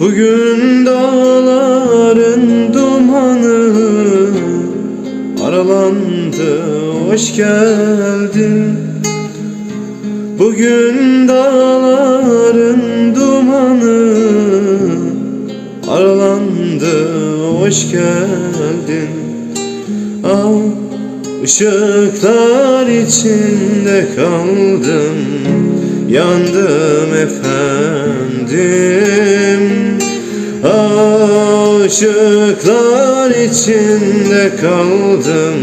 Bugün dağların dumanı aralandı hoş geldin. Bugün dağların dumanı aralandı hoş geldin. Ah ışıklar içinde kaldım yandım efendim Aşıklar içinde kaldım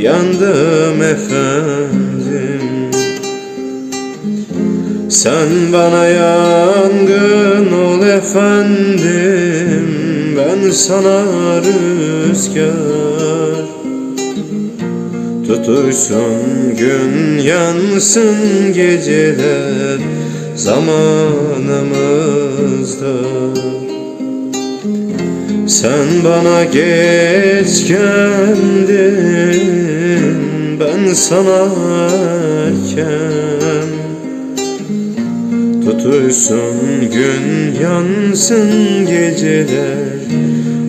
yandım efendim. Sen bana yangın ol efendim Ben sana rüzgar. Tutuşsun gün yansın geceler zamanımızda Sen bana geç geldin ben sana erken. Tutuşsun gün yansın geceler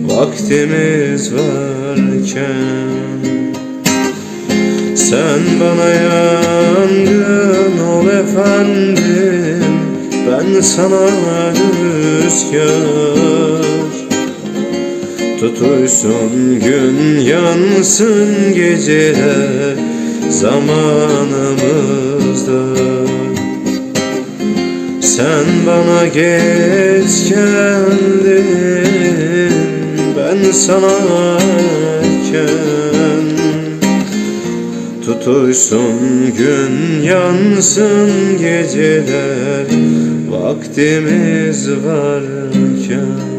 vaktimiz varken. Sen bana yangın ol efendim Ben sana rüzgar Tutuşsun gün yansın geceler zamanımızda. Sen bana geç geldin Ben sana erken. Tutuşsun gün yansın geceler Vaktimiz varken